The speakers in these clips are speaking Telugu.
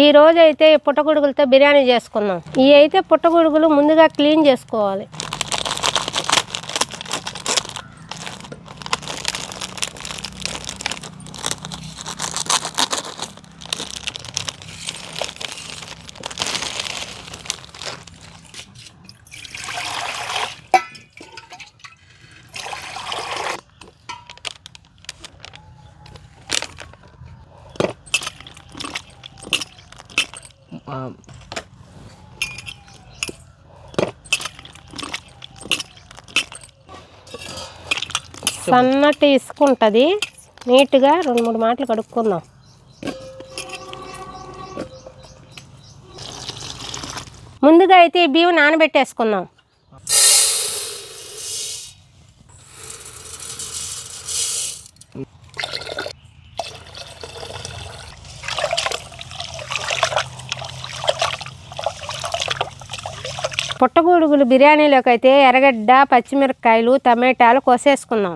ఈ రోజు అయితే పుట్టగొడుగులతో బిర్యానీ చేసుకున్నాం ఇవి అయితే పుట్టగొడుగులు ముందుగా క్లీన్ చేసుకోవాలి. Um, సన్నటి ఇసుక ఉంటుంది నీట్గా రెండు మూడు మాటలు కడుక్కుందాం. ముందుగా అయితే బియ్యం నానబెట్టేసుకుందాం. పుట్టగొడుగులు బిర్యానీలోకి అయితే ఎర్రగడ్డ పచ్చిమిరపకాయలు టమాటాలు కోసేసుకుందాం.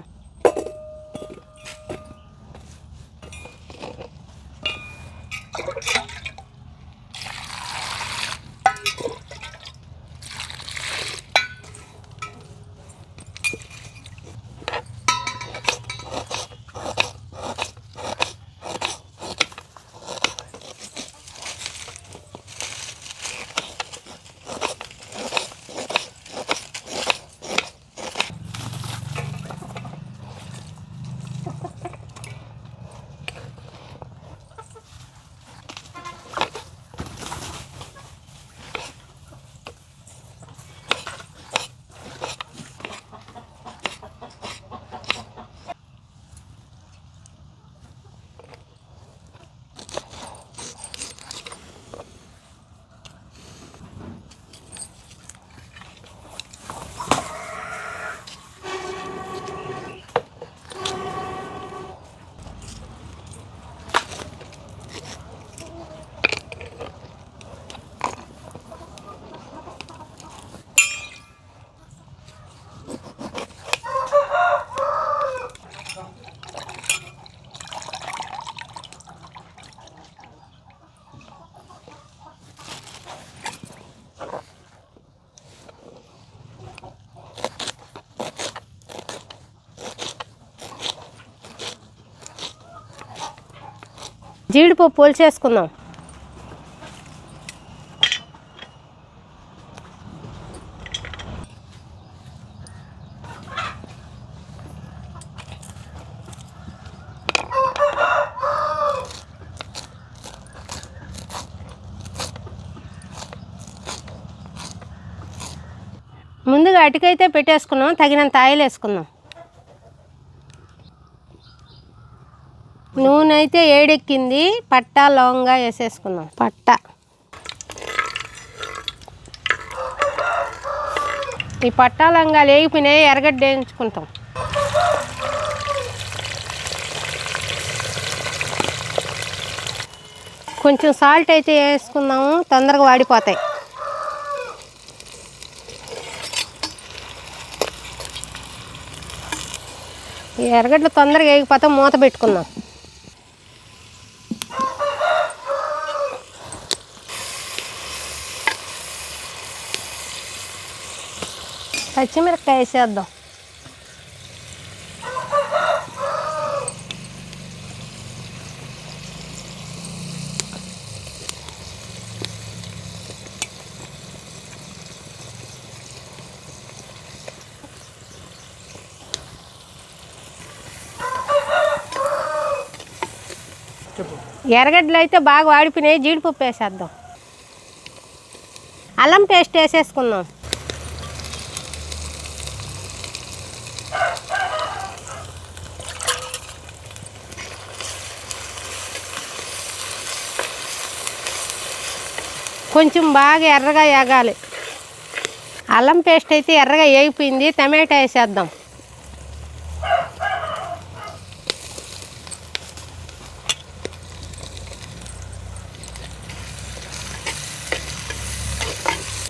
జీడిపప్పు పోల్చేసుకుందాం. ముందుగా అటుకైతే పెట్టేసుకున్నాం తగినంత ఆయిల్ వేసుకుందాం నూనె అయితే ఏడెక్కింది పట్టా లవంగా వేసేసుకుందాం పట్ట. ఈ పట్టా లంగాలు వేగిపోయినాయి ఎర్రగడ్డ వేయించుకుంటాం. కొంచెం సాల్ట్ అయితే వేసుకుందాము తొందరగా వాడిపోతాయి. ఈ ఎర్రగడ్డలు తొందరగా వేగిపోతే మూత పెట్టుకుందాం. పచ్చిమిరపకాయ వేసేద్దాం ఎర్రగడ్డలు అయితే బాగా వాడిపోయినాయి జీడిపప్పు వేసేద్దాం. అల్లం పేస్ట్ వేసేసుకుందాం. కొంచెం బాగా ఎర్రగా వేగాలి అల్లం పేస్ట్ అయితే ఎర్రగా వేగిపోయింది టమాటా వేసేద్దాం.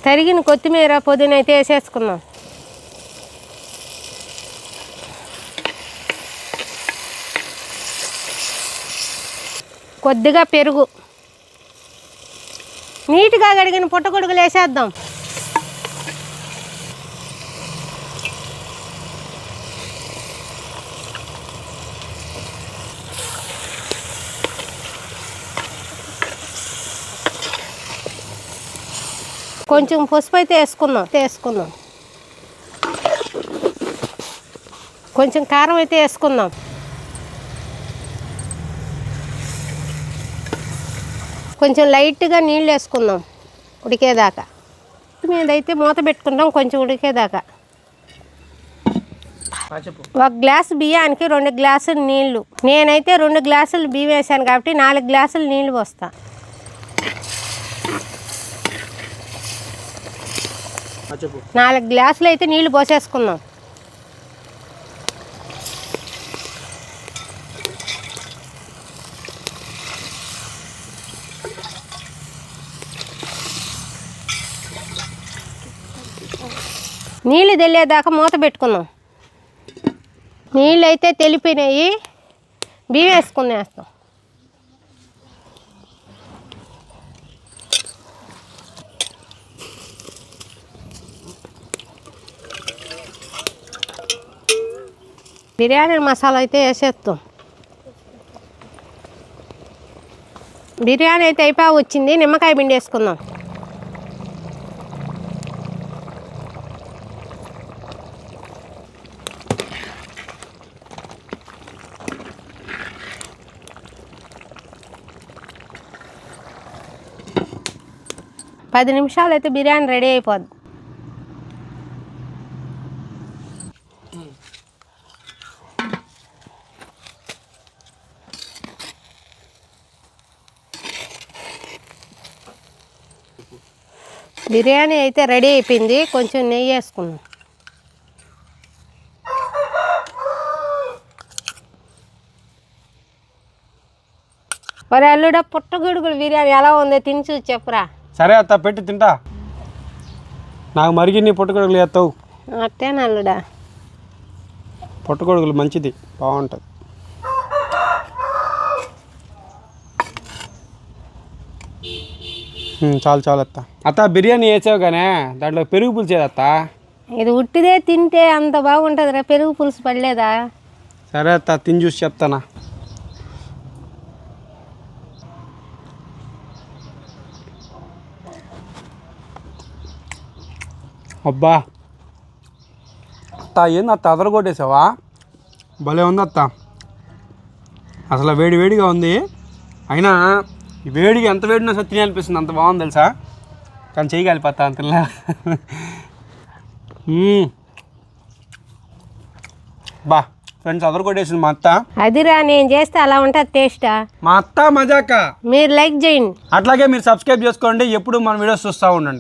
తరిగిన కొత్తిమీర పుదీన అయితే వేసేసుకుందాం. కొద్దిగా పెరుగు. నీట్గా కడిగిన పుట్టగొడుగులు వేసేద్దాం. కొంచెం పసుపు అయితే వేసుకుందాం అయితే వేసుకుందాం. కొంచెం కారం అయితే వేసుకుందాం. కొంచెం లైట్గా నీళ్ళు వేసుకుందాం ఉడికేదాకా. మీద అయితే మూత పెట్టుకుంటాం కొంచెం ఉడికేదాకా. ఒక గ్లాసు బియ్యానికి రెండు గ్లాసులు నీళ్ళు నేనైతే రెండు గ్లాసులు బియ్యం వేసాను కాబట్టి నాలుగు గ్లాసులు నీళ్ళు పోస్తా. నాలుగు గ్లాసులు అయితే నీళ్ళు పోసేసుకుందాం. నీళ్ళు తెల్లేదాకా మూత పెట్టుకుందాం. నీళ్ళు అయితే తెలిపినాయి బియ్యం వేసుకునేస్తాం బిర్యానీ మసాలా అయితే వేసేస్తాం. బిర్యానీ అయితే అయిపోయి వచ్చింది నిమ్మకాయ పిండి వేసుకుందాం. పది నిమిషాలు అయితే బిర్యానీ రెడీ అయిపోద్ది. బిర్యానీ అయితే రెడీ అయిపోయింది. కొంచెం నెయ్యి వేసుకున్నాం మరి అల్లుడా పుట్టగొడుగులు బిర్యానీ ఎలా ఉందో? తిని చూసి చెప్పురా. సరే అత్త పెట్టి తింటా. నాకు మరిగి నీ పుట్టగొడుగులు వేస్తావు అట్టేనా అల్లుడా? పుట్టగొడుగులు మంచిది బాగుంటుంది. చాలు చాలు అత్త. అత్త బిర్యానీ వేసావు కానీ దాంట్లో పెరుగు పులిచేది అత్త? ఇది ఉట్టిదే తింటే అంత బాగుంటుందిరా పెరుగు పులుసు పడలేదా? సరే అత్త తిని చూసి చెప్తానా. అబ్బా. అత్త ఏంది అత్త అదరగొట్టేసావా భలే ఉంది అత్త. అసలు వేడి వేడిగా ఉంది. అయినా ఈ వేడిగా ఎంత వేడినా సరే తినే అనిపిస్తుంది. అంత బాగుంది తెలుసా? కానీ చేయగలిపోతా అంతలా. బా ఫ్రెండ్స్ అదరగొట్టేసింది మా అత్త. అదిరా నేను చేస్తే అలా ఉంటుంది టేస్టా మా అత్త మజాక? మీరు లైక్ చేయండి. అట్లాగే మీరు సబ్స్క్రైబ్ చేసుకోండి. ఎప్పుడు మన వీడియోస్ చూస్తూ ఉండండి.